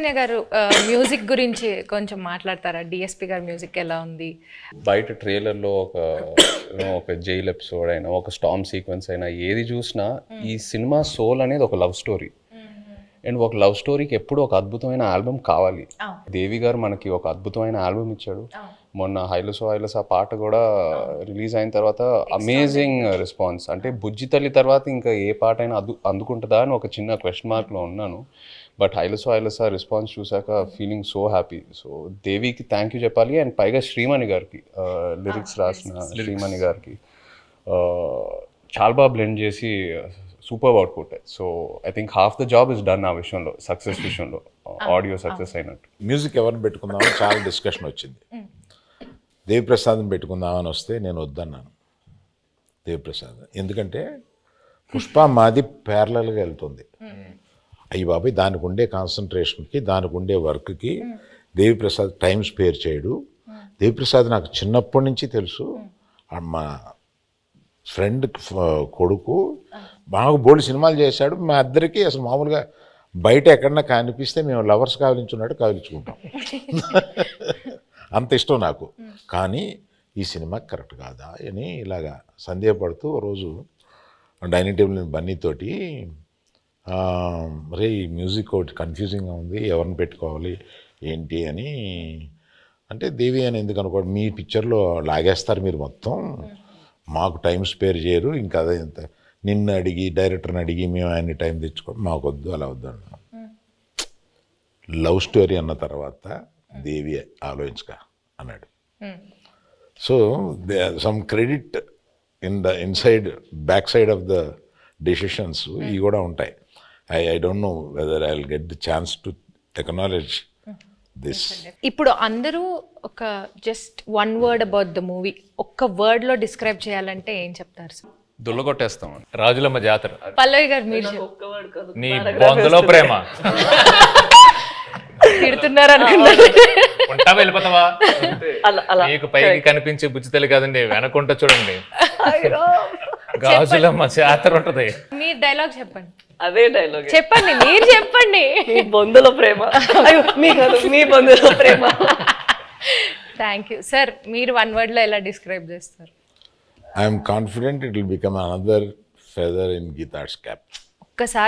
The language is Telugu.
చైతన్య గారు మ్యూజిక్ గురించి కొంచెం మాట్లాడతారా? డిఎస్పి గారి మ్యూజిక్ ఎలా ఉంది? బయట ట్రైలర్లో ఒక ఒక జైల్ ఎపిసోడ్ అయినా ఒక స్టామ్ సీక్వెన్స్ అయినా ఏది చూసినా ఈ సినిమా సోల్ అనేది ఒక లవ్ స్టోరీ అండ్ ఒక లవ్ స్టోరీకి ఎప్పుడు ఒక అద్భుతమైన ఆల్బమ్ కావాలి. దేవి గారు మనకి ఒక అద్భుతమైన ఆల్బమ్ ఇచ్చాడు. మొన్న హైలసో హైలస్ ఆ పాట కూడా రిలీజ్ అయిన తర్వాత అమేజింగ్ రెస్పాన్స్ అంటే బుజ్జి తల్లి తర్వాత ఇంకా ఏ పాట అయినా అదు అందుకుంటుందా అని ఒక చిన్న క్వశ్చన్ మార్క్లో ఉన్నాను. బట్ హైలసో హైలసా రెస్పాన్స్ చూసాక ఫీలింగ్ సో హ్యాపీ సో దేవికి థ్యాంక్ యూ చెప్పాలి అండ్ పైగా శ్రీమణి గారికి లిరిక్స్ రాసిన శ్రీమణి గారికి చాలా బాగా బ్లెండ్ చేసి super output so I think half the job is done ఆ విషయంలో సక్సెస్ విషయంలో. ఆడియో సక్సెస్ అయినట్టు. మ్యూజిక్ ఎవరిని పెట్టుకుందామని చాలా డిస్కషన్ వచ్చింది. దేవిప్రసాద్ని పెట్టుకుందామని వస్తే నేను వద్దన్నాను. దేవిప్రసాద్. ఎందుకంటే పుష్ప మాది ప్యారలల్గా వెళ్తుంది. అయ్యి బాబాయ్ దానికి ఉండే కాన్సన్ట్రేషన్కి దానికి ఉండే వర్క్కి దేవిప్రసాద్ టైం స్పేర్ చేయడు. దేవిప్రసాద్ నాకు చిన్నప్పటి నుంచి తెలుసు. మా ఫ్రెండ్ కొడుకు బాగా బోల్డ్ సినిమాలు చేశాడు. మా ఇద్దరికి అసలు మామూలుగా బయట ఎక్కడన్నా కనిపిస్తే మేము లవర్స్ కావలించున్నట్టు కావలించుకుంటాం అంత ఇష్టం నాకు. కానీ ఈ సినిమా కరెక్ట్ కాదా అని ఇలాగా సందేహపడుతూ రోజు డైనింగ్ టేబుల్ బన్నీతోటి రే ఈ మ్యూజిక్ ఒకటి కన్ఫ్యూజింగ్గా ఉంది ఎవరిని పెట్టుకోవాలి ఏంటి అని. అంటే దేవి అని ఎందుకు అనుకోండి మీ పిక్చర్లో లాగేస్తారు మీరు మొత్తం. మాకు టైం స్పేర్ చేయరు ఇంకా అదే ఇంత నిన్ను అడిగి డైరెక్టర్ని అడిగి మేము ఆయన్ని టైం తెచ్చుకోండి మాకు వద్దు అలా వద్దు అన్నాను లవ్ స్టోరీ అన్న తర్వాత దేవి ఆలోచించక అన్నాడు. So some credit in the inside back side of the decisions ఇవి కూడా ఉంటాయి. I I don't know whether I will get the chance to acknowledge this ఇప్పుడు అందరూ ఒక just one word about the movie ఒక్క వర్డ్లో డిస్క్రైబ్ చేయాలంటే ఏం చెప్తారు సార్? దుల్లగొట్టేస్తాం. రాజులమ్మ జాతర. పల్లవి గారు మీరు నీ బొందలో ప్రేమ. తిడుతున్నారు అనుకున్నారు ఉంటా వెళ్ళిపోతావా అలా అలా. మీకు పైకి కనిపించే బుజ్జితల్లి కాదండి వెనకుంట చూడండి. గాజులమ్మ జాతర ఉంటది. మీరు డైలాగ్ చెప్పండి. అదే డైలాగ్ చెప్పండి మీరు చెప్పండి. మీ బొందులో ప్రేమ. మీ మీ బొందులో ప్రేమ. థ్యాంక్ యూ సార్ మీరు వన్ వర్డ్లో ఎలా డిస్క్రైబ్ చేస్తారు? I'm confident it will become another feather in గీతాడ్స్ cap ఒక్కసారి